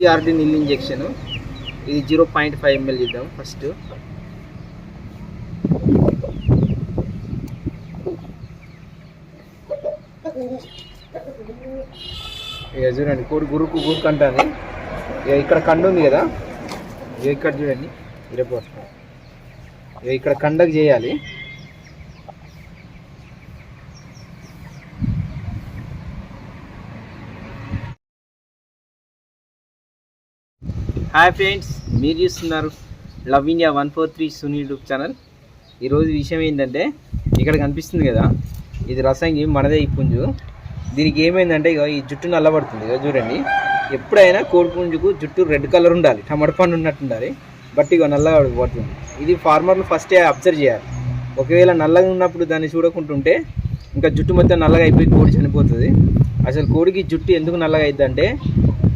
RD nil injection ఇది zero point five ML చేద్దాం first ఇక చూడండి కోడి గురుకు గురుకు అంటుంది ఇక ఇక్కడ కండు ఉంది కదా? ఇక ఇక్కడ చూడండి ఇరపో. ఇక ఇక్కడ కండకు చేయాలి. హాయ్ ఫ్రెండ్స్ మీరు చూస్తున్నారు love India one four three Suni YouTube channel. ఈరోజు విషయం ఏంటంటే ఇక్కడ కనిపిస్తుంది కదా ఇది రసంగి మనదే ఈ పుంజు. దీనికి ఏమైందంటే ఇక ఈ జుట్టు నల్లబడుతుంది ఇక చూడండి. ఎప్పుడైనా కోడి పుంజుకు జుట్టు రెడ్ కలర్ ఉండాలి టమాటా పండు ఉన్నట్టు ఉండాలి బట్ ఇక నల్లగా పడుతుంది. ఇది ఫార్మర్లు ఫస్టే అబ్జర్వ్ చేయాలి. ఒకవేళ నల్లగా ఉన్నప్పుడు దాన్ని చూడకుంటుంటే ఇంకా జుట్టు మొత్తం నల్లగా అయిపోయి కోడి చనిపోతుంది. అసలు కోడికి జుట్టు ఎందుకు నల్లగా అవుతుంది అంటే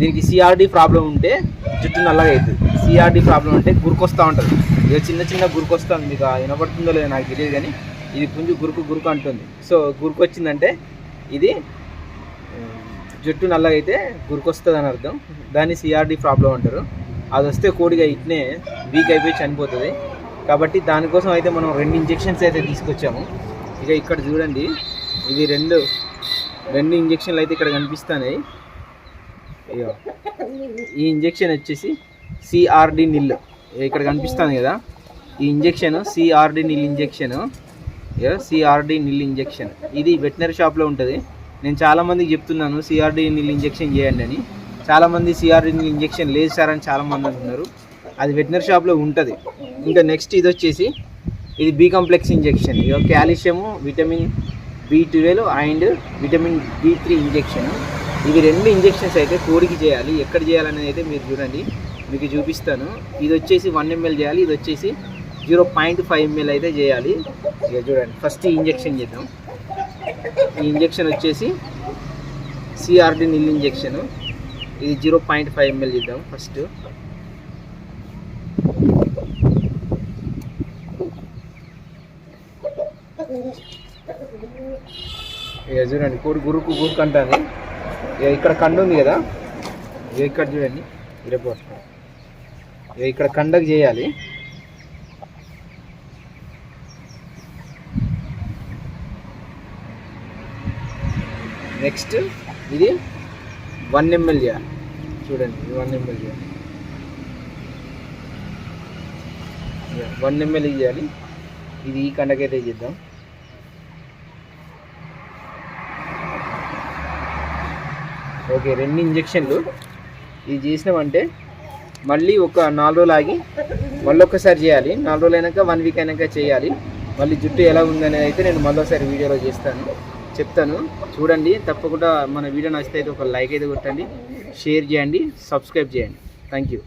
దీనికి సిఆర్డి ప్రాబ్లం ఉంటే జుట్టు నల్లగా అవుతుంది. సిఆర్డి ప్రాబ్లం అంటే గురుకొస్తూ ఉంటుంది. ఇక చిన్న చిన్న గురుకొస్తుంది మీకు వినబడుతుందో లేదో నాకు తెలియదు కానీ ఇది కొంచెం గురుకు గురుకు అంటుంది. సో గురుకు వచ్చిందంటే ఇది జుట్టు నల్లగా అయితే గురుకొస్తుంది అని అర్థం. దాన్ని సిఆర్డి ప్రాబ్లం అంటారు. అది వస్తే కోడిగా ఇట్నే వీక్ అయిపోయి చనిపోతుంది. కాబట్టి దానికోసం అయితే మనం రెండు ఇంజెక్షన్స్ అయితే తీసుకొచ్చాము. ఇక ఇక్కడ చూడండి ఇది రెండు రెండు ఇంజెక్షన్లు అయితే ఇక్కడ కనిపిస్తున్నాయి ఈ ఇంజెక్షన్ వచ్చేసి సిఆర్డి నిల్. ఇక్కడ కనిపిస్తుంది కదా? ఈ injection CRD nil injection CRD nil injection. ఇది వెటనరీ షాప్లో ఉంటుంది. నేను చాలామందికి చెప్తున్నాను సిఆర్డి నిల్ ఇంజెక్షన్ చేయండి అని. చాలామంది సిఆర్డి నిల్ ఇంజెక్షన్ లేదు సార్ అని చాలామంది అంటున్నారు. అది వెటనరీ షాప్లో ఉంటుంది. ఇంకా నెక్స్ట్ ఇది వచ్చేసి ఇది బి కాంప్లెక్స్ ఇంజెక్షన్. ఇక calcium vitamin B twelve and vitamin B three injection. ఇవి రెండు ఇంజెక్షన్స్ అయితే కోడికి చేయాలి. ఎక్కడ చేయాలనేది అయితే మీరు చూడండి. మీకు చూపిస్తాను. ఇది వచ్చేసి వన్ ఎంఎల్ చేయాలి. ఇది వచ్చేసి జీరో పాయింట్ ఫైవ్ ఎంఎల్ అయితే చేయాలి. ఇక చూడండి. ఫస్ట్ ఈ ఇంజెక్షన్ చేద్దాం. ఈ ఇంజెక్షన్ వచ్చేసి సిఆర్డి నిల్ ఇంజెక్షన్. ఇది జీరో పాయింట్ ఫైవ్ ఎంఎల్ చేద్దాం ఫస్ట్. ఇక చూడండి. కోడి గురుకు గురుకు అంటాను ఇక్కడ కండు ఉంది కదా? ఇక ఇక్కడ చూడండి. రేపు ఇక ఇక్కడ కండకు చేయాలి. నెక్స్ట్ ఇది వన్ ఎంఎల్ చేయాలి చూడండి ఇది వన్ ఎంఎల్ చేయాలి వన్ ఎంఎల్ చేయాలి. ఇది ఈ కండకైతే చేద్దాం. ఓకే రెండు ఇంజక్షన్లు. ఇది చేసినామంటే మళ్ళీ ఒక నాలుగు రోజులు ఆగి మళ్ళీ ఒక్కసారి చేయాలి. నాలుగు రోజులు అయినాక వన్ వీక్ అయినాక చేయాలి. మళ్ళీ జుట్టు ఎలా ఉందనేది అయితే నేను మళ్ళీసారి వీడియోలో చేస్తాను. చెప్తాను. చూడండి తప్పకుండా మన వీడియో నచ్చితే అయితే ఒక లైక్ అయితే కొట్టండి. షేర్ చేయండి సబ్స్క్రైబ్ చేయండి. Thank you